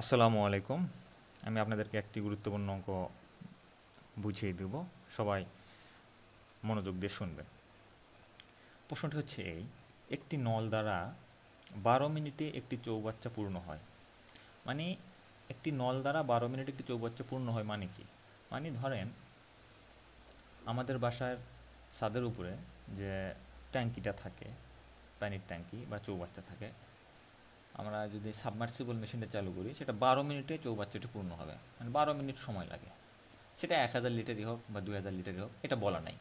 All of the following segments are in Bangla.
আসসালামু আলাইকুম। আমি আপনাদেরকে একটি গুরুত্বপূর্ণ অঙ্ক বুঝিয়ে দেব। সবাই মনোযোগ দিয়ে শুনবেন। প্রশ্নটি হচ্ছে এই, একটি নল দ্বারা বারো মিনিটে একটি চৌবাচ্চা পূর্ণ হয়। মানে একটি নল দ্বারা বারো মিনিটে একটি চৌবাচ্চা পূর্ণ হয় মানে কি? মানে ধরেন আমাদের বাসার ছাদের উপরে যে ট্যাঙ্কিটা থাকে, পানির ট্যাঙ্কি বা চৌবাচ্চা থাকে আমরা যদি সাবমার্সিবল মেশিনটা চালু করি, সেটা বারো মিনিটে চৌবাচ্চাটি পূর্ণ হবে। মানে বারো মিনিট সময় লাগে। সেটা এক হাজার লিটারই হোক বা দুই হাজার লিটারই হোক, এটা বলা নাই।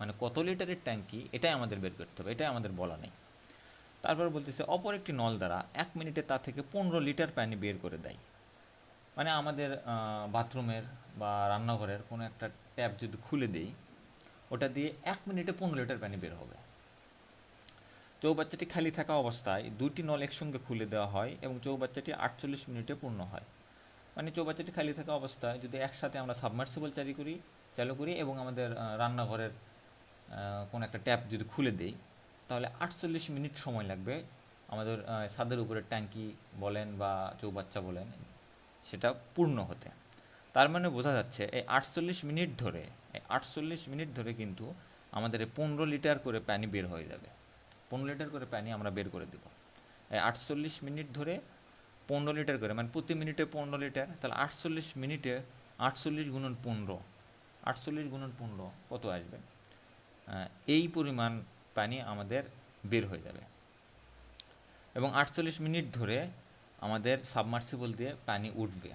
মানে কত লিটারের ট্যাঙ্কি, এটাই আমাদের বের করতে হবে, এটাই আমাদের বলা নেই। তারপর বলতেছে, অপর একটি নল দ্বারা এক মিনিটে তা থেকে পনেরো লিটার পানি বের করে দেয়। মানে আমাদের বাথরুমের বা রান্নাঘরের কোনো একটা ট্যাপ যদি খুলে দিই, ওটা দিয়ে এক মিনিটে পনেরো লিটার পানি বের হবে। চৌবাচ্চাটি খালি থাকা অবস্থায় দুটি নল একসঙ্গে খুলে দেওয়া হয় এবং চৌবাচ্চাটি আটচল্লিশ মিনিটে পূর্ণ হয়। মানে চৌবাচ্চাটি খালি থাকা অবস্থায় যদি একসাথে আমরা সাবমার্সিবল চালু করি চালু করি এবং আমাদের রান্নাঘরের কোনো একটা ট্যাপ যদি খুলে দেই, তাহলে আটচল্লিশ মিনিট সময় লাগবে আমাদের ছাদের উপরে ট্যাঙ্কি বলেন বা চৌবাচ্চা বলেন, সেটা পূর্ণ হতে। তার মানে বোঝা যাচ্ছে এই আটচল্লিশ মিনিট ধরে, এই আটচল্লিশ মিনিট ধরে কিন্তু আমাদের পনেরো লিটার করে পানি বের হয়ে যাবে। পনেরো লিটার করে পানি আমরা বের করে দেবো। আটচল্লিশ মিনিট ধরে পনেরো লিটার করে মানে প্রতি মিনিটে পনেরো লিটার, তাহলে আটচল্লিশ মিনিটে আটচল্লিশ গুণন পনেরো, আটচল্লিশ গুণন পনেরো কত আসবে? এই পরিমাণ পানি আমাদের বের হয়ে যাবে। এবং আটচল্লিশ মিনিট ধরে আমাদের সাবমার্সিবল দিয়ে পানি উঠবে।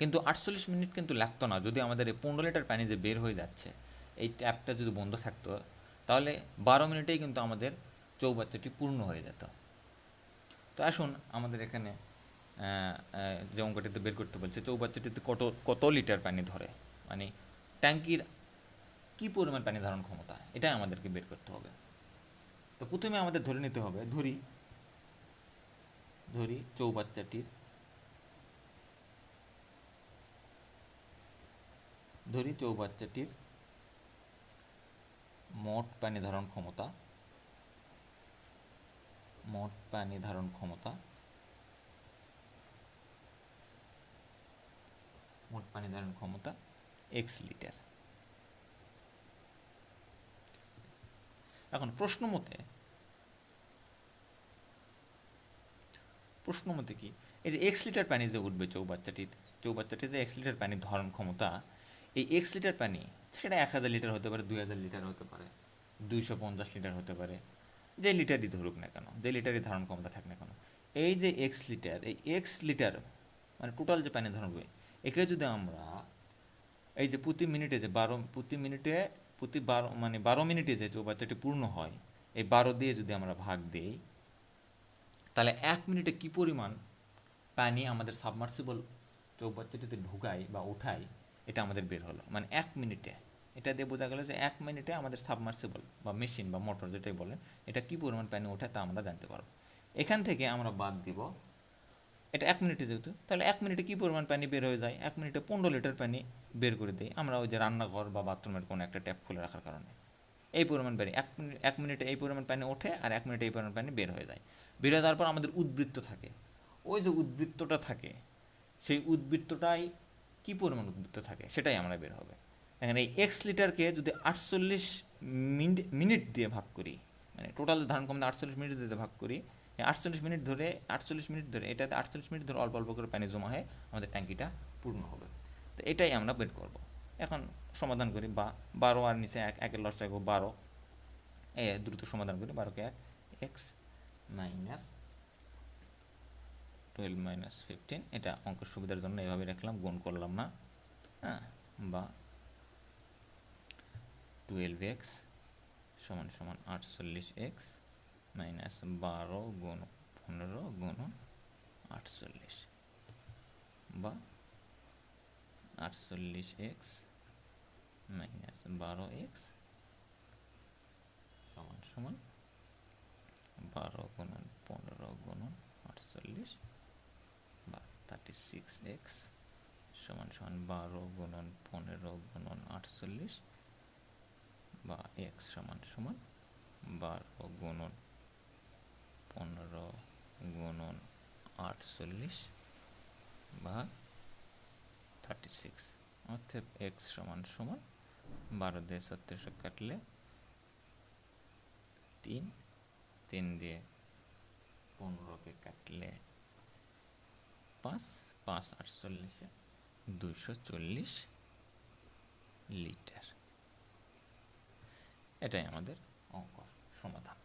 কিন্তু আটচল্লিশ মিনিট কিন্তু লাগতো না, যদি আমাদের এই পনেরো লিটার পানি যে বের হয়ে যাচ্ছে, এই ট্যাপটা যদি বন্ধ থাকতো তাহলে বারো মিনিটেই কিন্তু আমাদের চৌবাচ্চাটি পূর্ণ হয়ে যেত। তো আসুন আমাদের এখানে যে অঙ্কটিতে বের করতে বলছে চৌবাচ্চাটিতে কত কত লিটার পানি ধরে? মানে ট্যাঙ্কির কী পরিমাণ পানি ধারণ ক্ষমতা? এটাই আমাদেরকে বের করতে হবে। তো প্রথমে আমাদের ধরে নিতে হবে, ধরি ধরি চৌবাচ্চাটির ধরি চৌবাচ্চাটির মোট পানি ধারণ ক্ষমতা, মোট পানি ধারণ ক্ষমতা, মোট পানি ধারণ ক্ষমতা এক্স লিটার এখন প্রশ্ন মতে প্রশ্ন মতে কি, এই যে এক্স লিটার পানি যে উঠবে চৌবাচ্চাটি চৌবাচ্চাটিতে এক্স লিটার পানির ধারণ ক্ষমতা এই এক্স লিটার পানি, সেটা এক হাজার লিটার হতে পারে, দুই হাজার লিটার হতে পারে, দুইশো পঞ্চাশ লিটার হতে পারে, যে লিটারই ধরুক না কেন, যে লিটারই ধারণ ক্ষমতা থাক না কেন। এই যে এক্স লিটার এই এক্স লিটার মানে টোটাল যে পানি ধারণ হবে একে যদি আমরা এই যে প্রতি মিনিটে যে বারো, প্রতি মিনিটে, প্রতি বারো মানে বারো মিনিটে যে চৌবাচ্চাটি পূর্ণ হয়, এই বারো দিয়ে যদি আমরা ভাগ দিই, তাহলে এক মিনিটে কি পরিমাণ পানি আমাদের সাবমার্সিবল চৌবাচ্চাটিতে ঢুকাই বা উঠাই এটা আমাদের বের হলো। মানে এক মিনিটে। এটা দিয়ে বোঝা গেল যে এক মিনিটে আমাদের সাবমার্সিবল বা মেশিন বা মোটর যেটাই বলেন, এটা কি পরিমাণ পানি ওঠে তা আমরা জানতে পারব। এখান থেকে আমরা বাদ দিব, এটা এক মিনিটে যেহেতু, তাহলে এক মিনিটে কী পরিমাণ পানি বের হয়ে যায়? এক মিনিটে পনেরো লিটার পানি বের করে দিই আমরা ওই যে রান্নাঘর বা বাথরুমের কোনো একটা ট্যাপ খুলে রাখার কারণে। এই পরিমাণ পানি, এক মিনিট এক মিনিটে এই পরিমাণ পানি ওঠে আর এক মিনিটে এই পরিমাণ পানি বের হয়ে যায়। বের হয়ে যাওয়ার পর আমাদের উদ্বৃত্ত থাকে। ওই যে উদ্বৃত্তটা থাকে, সেই উদ্বৃত্তটাই কী পরিমাণ উদ্বৃত্ত থাকে সেটাই আমরা বের হবে। এখানে এই এক্স লিটারকে যদি আটচল্লিশ মিনিট দিয়ে ভাগ করি মানে টোটাল ধারণ ক্ষমতা আটচল্লিশ মিনিট দিয়ে ভাগ করি আটচল্লিশ মিনিট ধরে, আটচল্লিশ মিনিট ধরে, এটাতে আটচল্লিশ মিনিট ধরে অল্প অল্প করে পানি জমা হয়ে আমাদের ট্যাঙ্কিটা পূর্ণ হবে। তো এটাই আমরা বের করব। এখন সমাধান করি বা বারো আর নিচে এক, একের লস রাখব বারো। এ দ্রুত সমাধান করি, বারোকে এক, x minus twelve minus fifteen এটা অঙ্কের সুবিধার জন্য এভাবে রাখলাম, গুণ করলাম না হ্যাঁ বা টুয়েলভ এক্স সমান সমান আটচল্লিশ এক্স মাইনাস বারো গুণ পনেরো গুণ আটচল্লিশ, বা আটচল্লিশ এক্স মাইনাস বারো এক্স সমান সমান বারো গুণন পনেরো গুণন আটচল্লিশ থার্টি সিক্স এক্স সমান সমান বারো গুণন পনেরো গুণন আটচল্লিশ বা এক্স সমান সমান বারো গুণন পনেরো গুণন আটচল্লিশ ভাগ থার্টি সিক্স অর্থাৎ এক্স সমান সমান বারো দিয়ে ছত্রিশশো কাটলে তিন তিন দিয়ে পনেরোকে কাটলে পাঁচ পাঁচ আটচল্লিশে দুশো চল্লিশ লিটার। এটাই আমাদের অঙ্ক সমাধান।